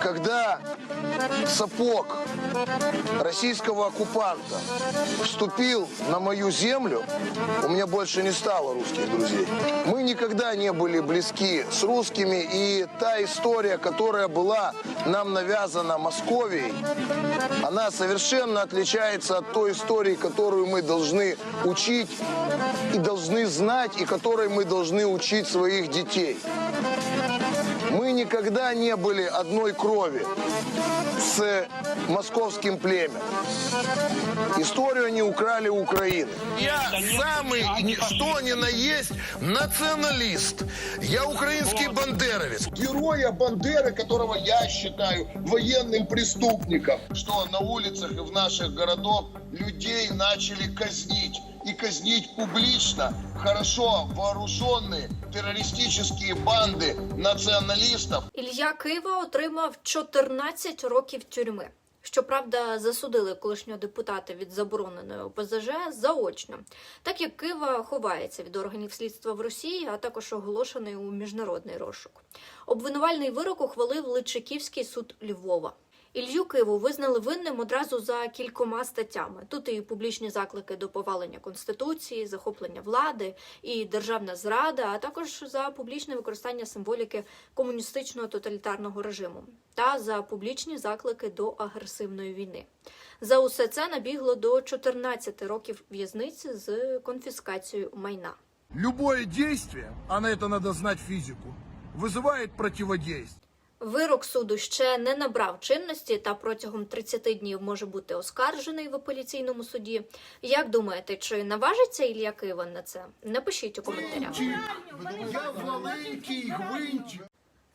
Когда сапог российского оккупанта вступил на мою землю, у меня больше не стало русских друзей. Мы никогда не были близки с русскими, и та история, которая была нам навязана Московией, она совершенно отличается от той истории, которую мы должны учить и должны знать, и которой мы должны учить своих детей. Мы никогда не были одной крови с московским племенем. Историю они украли у Украины. Я самый, что ни на есть, националист. Я украинский бандеровец. Героя Бандеры, которого я считаю военным преступником. Что на улицах и в наших городах людей начали казнить. И казнить публично хорошо вооруженные террористические банды националистов. Ілля Кива отримав 14 років тюрми. Щоправда, засудили колишнього депутата від забороненої ОПЗЖ заочно, так як Кива ховається від органів слідства в Росії, а також оголошений у міжнародний розшук. Обвинувальний вирок ухвалив Личаківський суд Львова. Ілью Киву визнали винним одразу за кількома статтями. Тут і публічні заклики до повалення конституції, захоплення влади і державна зрада, а також за публічне використання символіки комуністичного тоталітарного режиму та за публічні заклики до агресивної війни. За усе це набігло до 14 років в'язниці з конфіскацією майна. Любое действие, а на это надо знать физику, вызывает противодействие. Вирок суду ще не набрав чинності та протягом 30 днів може бути оскаржений в апеляційному суді. Як думаєте, чи наважиться Ілля Киван на це? Напишіть у коментарях.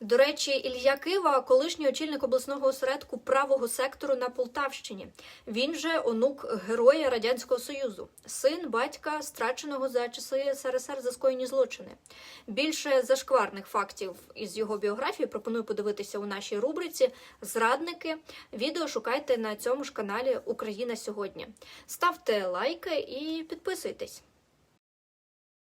До речі, Ілля Кива, колишній очільник обласного осередку правого сектору на Полтавщині. Він же онук героя радянського союзу, син батька, страченого за часи СРСР за скоєні злочини. Більше зашкварних фактів із його біографії пропоную подивитися у нашій рубриці Зрадники. Відео шукайте на цьому ж каналі Україна сьогодні. Ставте лайки і підписуйтесь.